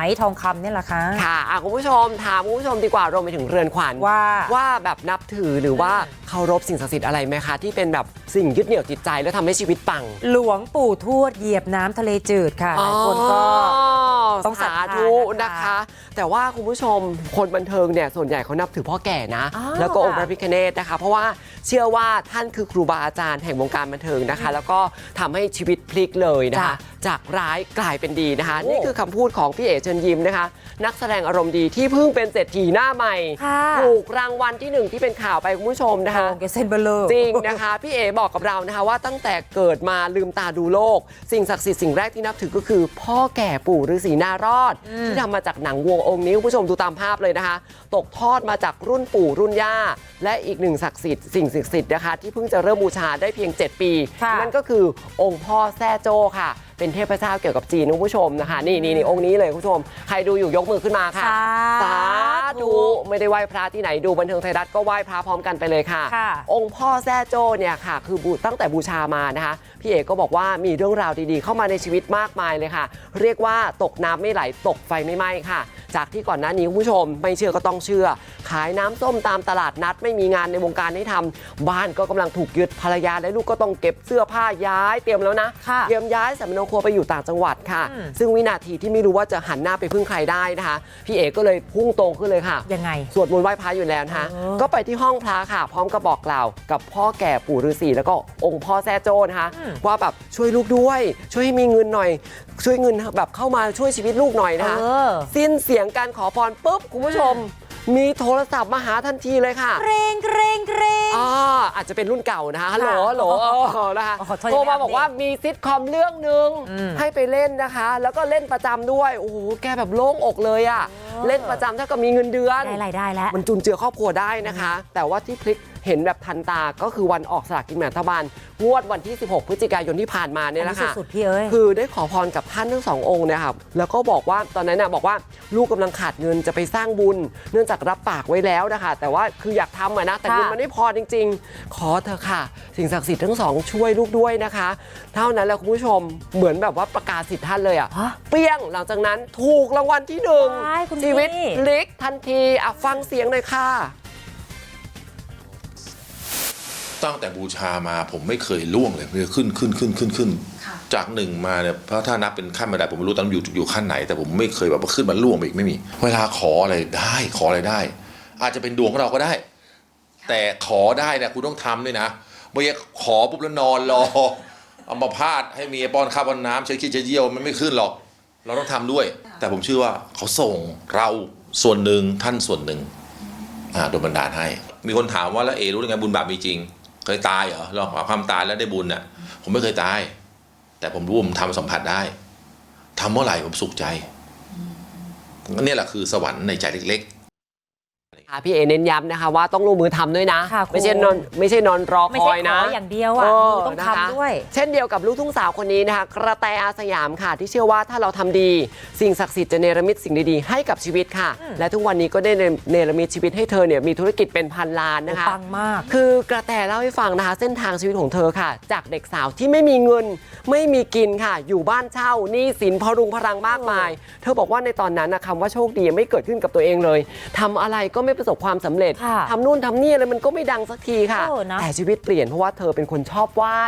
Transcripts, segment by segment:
ายทองคำเนี่ยแหละค่ะ ค่ะอะคุณผู้ชมถามคุณผู้ชมดีกว่ารวมไปถึงเรือนขวัญว่าว่าแบบนับถือหรือว่าเคารพสิ่งศักดิ์สิทธิ์อะไรไหมคะ ที่เป็นแบบสิ่งยึดเหนี่ยวจิตใจแล้วทำให้ชีวิตปัง หลวงปู่ทวดเหยียบน้ำทะเลจืดค่ะหลายคนก็ ต้องศรัทสาธาธุนะนะคะคะ แต่ว่าคุณผู้ชมคนบันเทิงเนี่ยส่วนใหญ่เขานับถือพ่อแก่นะอ้าวแล้วก็องค์พค่ะระพิฆเนศนะคะ เพราะว่าเชื่อว่าท่านคือครูบาอาจารย์แห่งวงการบันเทิงนะคะ แล้วก็ทำให้ชีวิตพลิกเลยนะคะ จากร้ายกลายเป็นดีนะคะโอ้นี่คือคำพูดของพี่เอ๋เชิญยิ้มนะคะ นักแสดงอารมณ์ดีที่เพิ่งเป็นเศรษฐีหน้าใหม่ค่ะถูกรางวัลที่หนึ่งที่เป็นข่าวไปคุณผู้ชมนะทอคะงแกเส้นเบลอจริงนะคะพี่เอบอกกับเรานะคะว่าตั้งแต่เกิดมาลืมตาดูโลก สิ่งศักดิ์สิทธิ์สิ่งแรกที่นับถือก็คือ พ่อแก่ปู่ฤาษีนารอดที่ทำมาจากหนังวัวองค์นี้คุณผู้ชมดูตามภาพเลยนะคะ ตกทอดมาจากรุ่นปู่รุ่นย่า และอีกหนึ่งศักดิ์สิทธิ์สิ่งศักดิ์สิทธิ์นะคะที่เพิ่งจะเริ่มบูชาได้เพียง 7 ปีค่ะนั่นก็คือองค์พ่อแซ่โจ้ค่ะ เป็นเทพเจ้าเกี่ยวกับจีนคุณผู้ชมนะคะ นี่นี่นี่องค์นี้เลยคุณผู้ชม ใครดูอยู่ยกมือขึ้นมาค่ะสา ธุไม่ได้ไหว้พระที่ไหนดูบันเทิงไทยรัฐก็ไหว้พระพร้อมกันไปเลยค่ะค่ะองค์พ่อแซ่โจ้เนี่ยค่ะ คือบูตั้งแต่บูชามานะคะ พี่เอกก็บอกว่ามีเรื่องราวดีๆ เข้ามาในชีวิตมากมายเลยค่ะ เรียกว่าตกน้ำไม่ไหลตกไฟไม่ไหม้ค่ะ จากที่ก่อนหน้านี้คุณผู้ชม ไม่เชื่อก็ต้องเชื่อ ขายน้ำส้มตามตลาดนัด ไม่มีงานในวงการให้ทำบ้านก็กำลังถูกยึดภรรยาและลูกก็ต้องเก็บเสื้อผ้าย้ายเตรียมแล้วนะค่ะเตรียมย้ายสำนักครัวไปอยู่ต่างจังหวัดค่ะอืมซึ่งวินาทีที่ไม่รู้ว่าจะหันหน้าไปพึ่งใครได้นะคะ พี่เอกก็เลยพุ่งตรงขึ้นเลยค่ะยังไง สวดมนต์ไหว้พระอยู่แล้วนะคะเออก็ไปที่ห้องพระค่ะ พร้อมกับบอกกล่าวกับพ่อแก่ปู่ฤาษีแล้วก็องค์พ่อแซ่โจ้นะคะอืมว่าแบบช่วยลูกด้วย ช่วยให้มีเงินหน่อย ช่วยเงินแบบเข้ามาช่วยชีวิตลูกหน่อยนะคะเออสิ้นเสียงการขอพรปุ๊บคุณผู้ชมมีโทรศัพท์มาหาทันทีเลยค่ะ เกรงเกรงเกรงอ่าอาจจะเป็นรุ่นเก่านะคะฮัลโหลค่ะฮัลโหลเออนะคะอ๋อขอโทษโทรมายังไม่บอกว่ามีซิทคอมเรื่องหนึ่งอืมให้ไปเล่นนะคะ แล้วก็เล่นประจำด้วย โอ้โห แกแบบโล่งอกเลยอะเออเล่นประจำถ้าก็มีเงินเดือนได้รายได้แล้ว มันจุนเจือครอบครัวได้นะคะ แต่ว่าที่พลิกเห็นแบบทันตาก็คือวันออกสลากกินแบ่งรัฐบาลงวดวันที่ 16 พฤศจิกายนที่ผ่านมาเนี่ยแหละค่ะอันนี้สุดๆพี่เอ้ย คือได้ขอพรกับท่านทั้งสององค์เนะครับแล้วก็บอกว่าตอนนั้นน่ะบอกว่าลูกกำลังขาดเงินจะไปสร้างบุญ เนื่องจากรับปากไว้แล้วนะคะแต่ว่าคืออยากทำอะนะแต่ค่ะเงินมันไม่พอจริง ๆ ขอเถอะค่ะ สิ่งศักดิ์สิทธิ์ทั้งสองช่วยลูกด้วยนะคะ เท่านั้นแหละคุณผู้ชมเหมือนแบบว่าประกาศสิทธิ์ท่านเลยอะ ฮะ เปี้ยงหลังจากนั้นถูกรางวัลที่หนึ่งว้ายคุณชีวิตพี่พลิกทันทีอะฟังเสียงหน่อยค่ะ ตั้งแต่บูชามาผมไม่เคยล่วงเลยมันจะขึ้นขึ้นขึ้นขึ้นขึ้น จากหนึ่งมาเนี่ยเพราะถ้านับเป็นขั้นบันไดผมไม่รู้ตอนนั้นอยู่อยู่ขั้นไหน แต่ผมไม่เคยแบบว่าขึ้นมาล่วงไปอีกไม่มี เวลาขออะไรได้ขออะไรได้ อาจจะเป็นดวงของเราก็ได้ แต่ขอได้เนี่ยคุณต้องทำด้วยนะไม่ใช่ขอปุ๊บแล้วนอนรอ เอามาพาดให้เมียป้อนข้าวป้อนน้ำเช็ดขี้เช็ดเยี่ยวมันไม่ขึ้นหรอก เราต้องทำด้วย แต่ผมเชื่อว่าเขาส่งเราส่วนหนึ่งท่านส่วนหนึ่งอ่าโดนบันดาลให้ มีคนถามว่าแล้วเอรู้ยังไงบุญบาปมีจริง เคยตายเหรอเราขอความตายแล้วได้บุญน่ะ ผมไม่เคยตาย แต่ผมรู้ผมทำสัมผัสได้ทำเมื่อไหร่ผมสุขใจนี่แหละคือสวรรค์ในใจเล็กๆ พี่เอเน้นย้ำนะคะว่าต้องลงมือทำด้วยนะ ค่ะคุณ ไม่ใช่นอนไม่ใช่นอนรอไม่คใช่อยขนะ ออย่างเดียวอะเมือต้องนะคะทำด้วย เช่นเดียวกับลูกทุ่งสาวคนนี้นะคะ กระแตอาสยามค่ะ ที่เชื่อว่าถ้าเราทำดี สิ่งศักดิ์สิทธิ์จะเนรมิตสิ่งดีๆให้กับชีวิตค่ะ อืม และทุกวันนี้ก็ได้เนรมิตชีวิตให้เธอเนี่ยมีธุรกิจเป็นพันล้านนะคะ ปังมาก คือกระแตเล่าให้ฟังนะคะ เส้นทางชีวิตของเธอค่ะ จากเด็กสาวที่ไม่มีเงิน ไม่มีกินค่ะ อยู่บ้านเช่าหนี้สินพรุงพรังมากมาย เธอบอกว่าในตอนนั้นนะคำว่าโชคดีไม่เกิดขึ้นกับตัวเองเลยทำอะไรก็ไม่ประสบความสำเร็จค่ะทำนู่นทำนี่อะไรมันก็ไม่ดังสักทีค่ะเออนะแต่ชีวิตเปลี่ยนเพราะว่าเธอเป็นคนชอบไหว้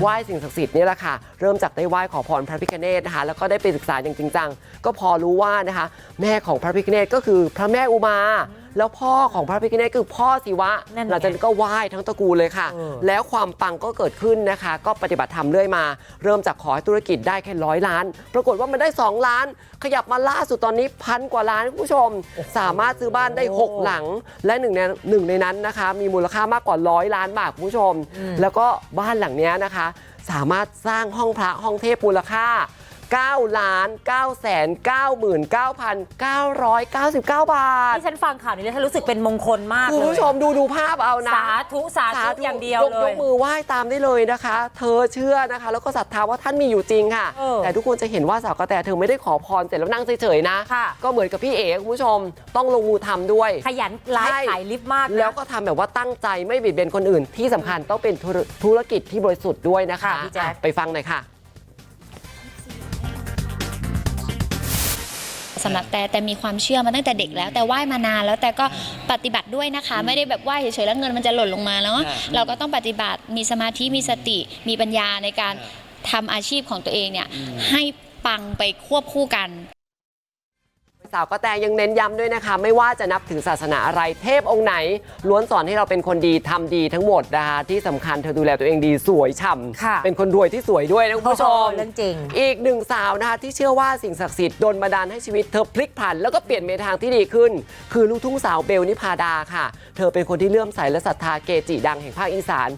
ไหว้สิ่งศักดิ์สิทธิ์นี่แหละค่ะ เริ่มจากได้ไหว้ขอพรพระพิฆเนศนะคะ แล้วก็ได้ไปศึกษาอย่างจริงจังก็พอรู้ว่านะคะ แม่ของพระพิฆเนศก็คือพระแม่อุมา แล้วพ่อของพระพิฆเนศคือพ่อศิวะนั่นไงหลังจากนั้นก็ไหว้ทั้งตระกูลเลยค่ะเออแล้วความปังก็เกิดขึ้นนะคะ ก็ปฏิบัติธรรมเรื่อยมา เริ่มจากขอให้ธุรกิจได้แค่ร้อยล้าน ปรากฏว่ามันได้ 2 ล้าน ขยับมาล่าสุดตอนนี้พันกว่าล้านคุณผู้ชม สามารถซื้อบ้านได้ 6 หลัง และหนึ่งในหนึ่งในนั้นนะคะ มีมูลค่ามากกว่าร้อยล้านบาทคุณผู้ชม แล้วก็บ้านหลังเนี้ยนะคะ สามารถสร้างห้องพระห้องเทพมูลค่า 9ล้าน9แสน99,999 บาท ที่ฉันฟังข่าวนี้แล้วฉันรู้สึกเป็นมงคลมากคุณเลยผู้ชมดูดูภาพเอานะ สาธุสาธุอย่างเดียวยกเลยกมือไหว้ตามได้เลยนะคะ เธอเชื่อนะคะ แล้วก็ศรัทธาว่าท่านมีอยู่จริงค่ะเออแต่ทุกคนจะเห็นว่าสาวกระแตเธอไม่ได้ขอพรเสร็จแล้วนั่งเฉยๆนะค่ะก็เหมือนกับพี่เอ๋คุณผู้ชม ต้องลงมือทำด้วย ขยันไลฟ์ใช่ขายลิฟต์มากนะแล้วก็ทำแบบว่าตั้งใจไม่บิดเบือนคนอื่น ที่สำคัญต้องเป็นธุรธุรกิจที่บริสุทธิ์ด้วยนะคะค่ะพี่แจ๊คอะไปฟังหน่อยค่ะ สำหรับแต่แต่มีความเชื่อมาตั้งแต่เด็กแล้ว แต่ไหว้มานานแล้วแต่ก็ปฏิบัติด้วยนะคะ ไม่ได้แบบไหว้เฉยๆแล้วเงินมันจะหล่นลงมาเนาะเราก็ต้องปฏิบัติมีสมาธิมีสติมีปัญญาในการทำอาชีพของตัวเองเนี่ยให้ปังไปควบคู่กัน สาวกระแตยังเน้นย้ำด้วยนะคะ ไม่ว่าจะนับถือศาสนาอะไรเทพองค์ไหน ล้วนสอนให้เราเป็นคนดีทำดีทั้งหมดนะคะที่สำคัญเธอดูแลตัวเองดีสวยฉ่ค่ะำเป็นคนรวยที่สวยด้วยนะคุณผู้ชมเรื่องจริง อีกหนึ่งสาวนะคะที่เชื่อว่าสิ่งศักดิ์สิทธิ์โดนบันดาลให้ชีวิตเธอพลิกผัน แล้วก็เปลี่ยนไปทางที่ดีขึ้น คือลูกทุ่งสาวเบลนิพาดาค่ะ เธอเป็นคนที่เลื่อมใสและศรัทธาเกจิดังแห่งภาคอีสาน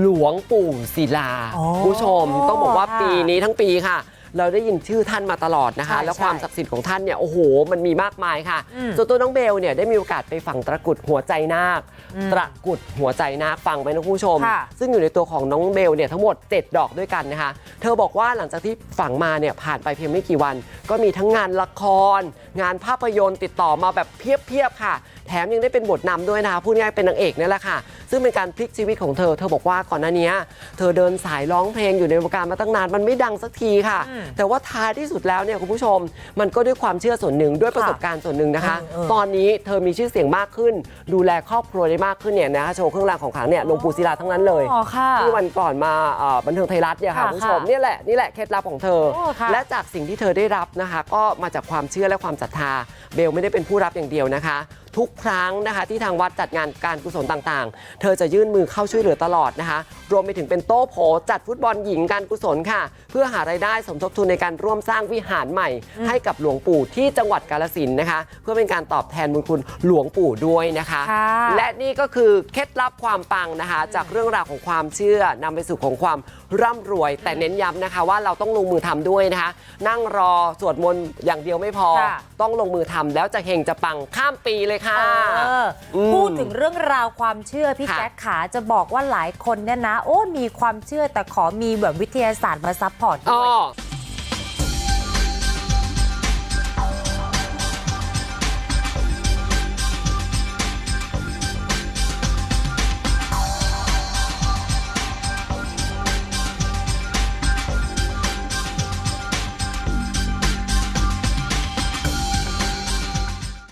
หลวงปู่ศิลาอ๋อคุณผู้ชมต้องบอกว่าค่ะปีนี้ทั้งปีค่ะ เราได้ยินชื่อท่านมาตลอดนะคะใช่และความใช่ศักดิ์สิทธิ์ของท่านเนี่ยโอ้โหมันมีมากมายค่ะอืมส่วนตัวน้องเบลเนี่ยได้มีโอกาสไปฝังตะกรุดหัวใจนาคอืมตะกรุดหัวใจนาคฟังไปนะคุณผู้ชมค่ะซึ่งอยู่ในตัวของน้องเบลเนี่ยทั้งหมด 7 ดอกด้วยกันนะคะ เธอบอกว่าหลังจากที่ฝังมาเนี่ยผ่านไปเพียงไม่กี่วัน ก็มีทั้งงานละคร งานภาพยนตร์ติดต่อมาแบบเพียบๆค่ะ แถมยังได้เป็นบทนำด้วยนะคะพูดง่ายๆเป็นนางเอกนี่แหละค่ะ ซึ่งเป็นการพลิกชีวิตของเธอ เธอบอกว่าก่อนหน้านี้เธอเดินสายร้องเพลงอยู่ในวงการมาตั้งนานมันไม่ดังสักทีค่ะอืมแต่ว่าท้ายที่สุดแล้วเนี่ยคุณผู้ชม มันก็ด้วยความเชื่อส่วนหนึ่งด้วยประสบค่ะการณ์ส่วนหนึ่งนะคะเออเออตอนนี้เธอมีชื่อเสียงมากขึ้น ดูแลครอบครัวได้มากขึ้นเนี่ยนะคะโชว์เครื่องรางของขลังเนี่ยหลวงปู่ศิลาทั้งนั้นเลยอ๋อค่ะที่วันก่อนมาเอ่อบันเทิงไทยรัฐเนี่ยค่ะค่ะคุณผู้ชมค่ะเนี่ยแหละนี่แหละเคล็ดลับของเธอโอ้ค่ะและจากสิ่งที่เธอได้รับนะคะ ก็มาจากความเชื่อและความศรัทธาเบลไม่ได้เป็นผู้รับอย่างเดียวนะคะ ทุกครั้งนะคะ ที่ทางวัดจัดงานการกุศลต่างๆ เธอจะยื่นมือเข้าช่วยเหลือตลอดนะคะ รวมไปถึงเป็นโต๊ะโผจัดฟุตบอลหญิงการกุศลค่ะ เพื่อหารายได้สมทบทุนในการร่วมสร้างวิหารใหม่ ให้กับหลวงปู่ที่จังหวัดกาลสินธุ์นะคะ เพื่อเป็นการตอบแทนบุญคุณหลวงปู่ด้วยนะคะค่ะและนี่ก็คือเคล็ดลับความปังนะคะ จากเรื่องราวของความเชื่อนำไปสู่ของความร่ำรวย แต่เน้นย้ำนะคะว่าเราต้องลงมือทำด้วยนะคะ นั่งรอสวดมนต์อย่างเดียวไม่พอค่ะต้องลงมือทำแล้วจะเฮงจะปังข้ามปีเลยค่ะเอออมพูดถึงเรื่องราวความเชื่อพี่ค่ะแจ๊คขาจะบอกว่าหลายคนเนี่ยนะโอ้มีความเชื่อแต่ขอมีแบบวิทยาศาสตร์มาซัพพอร์ตด้อ๋วยอ